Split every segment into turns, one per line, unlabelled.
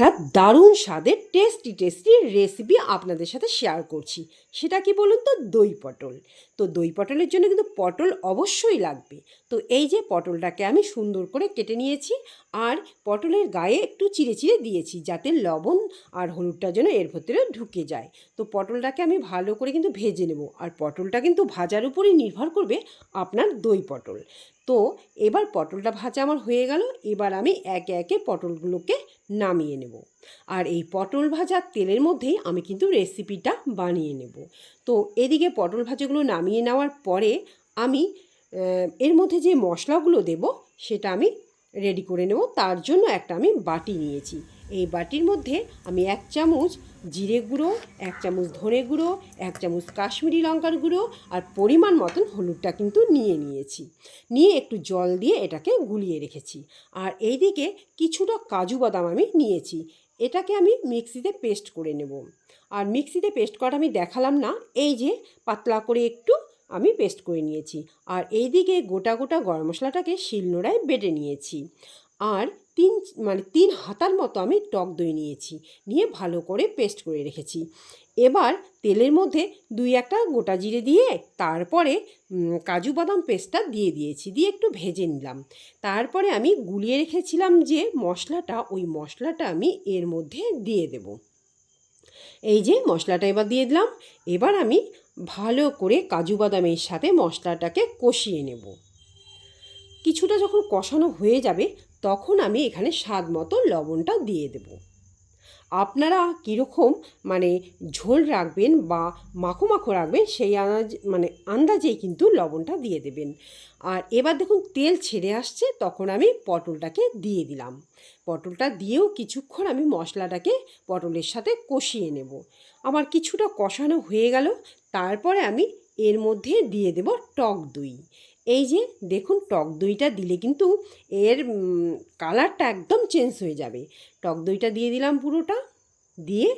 একটা দারুণ স্বাদের টেস্টি টেস্টি রেসিপি আপনাদের সাথে শেয়ার করছি। সেটা কি বলুন তো? দই পটল। তো দই পটলের জন্য কিন্তু পটল অবশ্যই লাগবে। তো এই যে পটলটাকে আমি সুন্দর করে কেটে নিয়েছি আর পটলের গায়ে একটু চিড়ে চিড়ে দিয়েছি যাতে লবণ আর হলুদটা যেন এর ভেতরে ঢুকে যায়। তো পটলটাকে আমি ভালো করে কিন্তু ভেজে নেব। আর পটলটা কিন্তু ভাজার উপরেই নির্ভর করবে আপনার দই পটল। তো এবার পটলটা ভাজা আমার হয়ে গেল, এবার আমি একে একে পটলগুলোকে নামিয়ে নেব। আর এই পটল ভাজার তেলের মধ্যেই আমি কিন্তু রেসিপিটা বানিয়ে নেব। তো এদিকে পটল ভাজাগুলো নামিয়ে নেওয়ার পরে আমি এর মধ্যে যে মশলাগুলো দেব সেটা আমি রেডি করে নেব। তার জন্য একটা আমি বাটি নিয়েছি। এই বাটির মধ্যে আমি এক চামচ জিরে গুঁড়ো, এক চামচ ধনে গুঁড়ো, এক চামচ কাশ্মীরি লঙ্কার গুঁড়ো আর পরিমাণ মতন হলুদটা কিন্তু নিয়ে নিয়েছি। নিয়ে একটু জল দিয়ে এটাকে গুলিয়ে রেখেছি। আর এইদিকে কিছুটা কাজু বাদাম আমি নিয়েছি। এটাকে আমি মিক্সিতে পেস্ট করে নেব। আর মিক্সিতে পেস্ট করা আমি দেখালাম না, এই যে পাতলা করে একটু আমি পেস্ট করে নিয়েছি। আর এইদিকে গোটা গোটা গরম মশলাটাকে শিলনোড়ায় বেটে নিয়েছি। আর তিন মানে তিন হাতার মতো আমি টক দই নিয়েছি। নিয়ে ভালো করে পেস্ট করে রেখেছি। এবার তেলের মধ্যে দুই একটা গোটা জিরে দিয়ে তারপরে কাজু বাদাম পেস্টটা দিয়ে দিয়েছি, দিয়ে একটু ভেজে নিলাম। তারপরে আমি গুলিয়ে রেখেছিলাম যে মশলাটা, ওই মশলাটা আমি এর মধ্যে দিয়ে দেব। এই যে মশলাটা এবার দিয়ে দিলাম। এবার আমি ভালো করে কাজু বাদামের সাথে মশলাটাকে কষিয়ে নেব। কিছুটা যখন কষানো হয়ে যাবে, তখন আমি এখানে স্বাদ মতো লবণটা দিয়ে দেব। আপনারা কীরকম মানে ঝোল রাখবেন বা মাখো মাখো রাখবেন, সেই আনাজ মানে আন্দাজেই কিন্তু লবণটা দিয়ে দেবেন। আর এবার দেখুন, তেল ছেড়ে আসছে, তখন আমি পটলটাকে দিয়ে দিলাম। পটলটা দিয়েও কিছুক্ষণ আমি মশলাটাকে পটলের সাথে কষিয়ে নেব। আমার কিছুটা কষানো হয়ে গেল, তারপরে আমি এর মধ্যে দিয়ে দেব টক দই। এই যে দেখুন, টক দইটা দিলে কিন্তু এর কালারটা একদম চেঞ্জ হয়ে যাবে। টক দইটা দিয়ে দিলাম পুরোটা, দিয়ে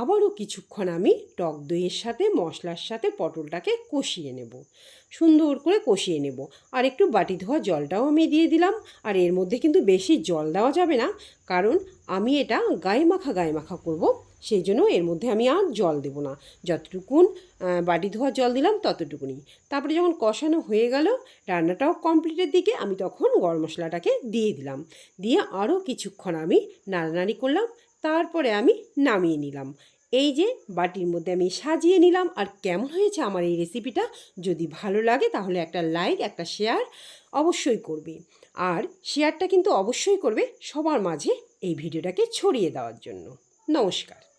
আবারও কিছুক্ষণ আমি টক দইয়ের সাথে, মশলার সাথে পটলটাকে কষিয়ে নেব। সুন্দর করে কষিয়ে নেব। আর একটু বাটি ধোয়া জলটাও আমি দিয়ে দিলাম। আর এর মধ্যে কিন্তু বেশি জল দেওয়া যাবে না, কারণ আমি এটা গায়ে মাখা গায়ে মাখা করব। সেই জন্য এর মধ্যে আমি আর জল দেব না। যতটুকুন বাটি ধোয়া জল দিলাম ততটুকুনি তারপরে যখন কষানো হয়ে গেল, রান্নাটাও কমপ্লিটের দিকে আমি তখন গরম মশলাটাকে দিয়ে দিলাম। দিয়ে আরও কিছুক্ষণ আমি নাড়ানাড়ি করলাম, তারপরে আমি নামিয়ে নিলাম। এই যে বাটির মধ্যে আমি সাজিয়ে নিলাম, আর কেমন হয়েছে আমার এই রেসিপিটা যদি ভালো লাগে তাহলে একটা লাইক একটা শেয়ার অবশ্যই করবে। আর শেয়ারটা কিন্তু অবশ্যই করবে সবার মাঝে এই ভিডিওটাকে ছড়িয়ে দেওয়ার জন্য। নমস্কার।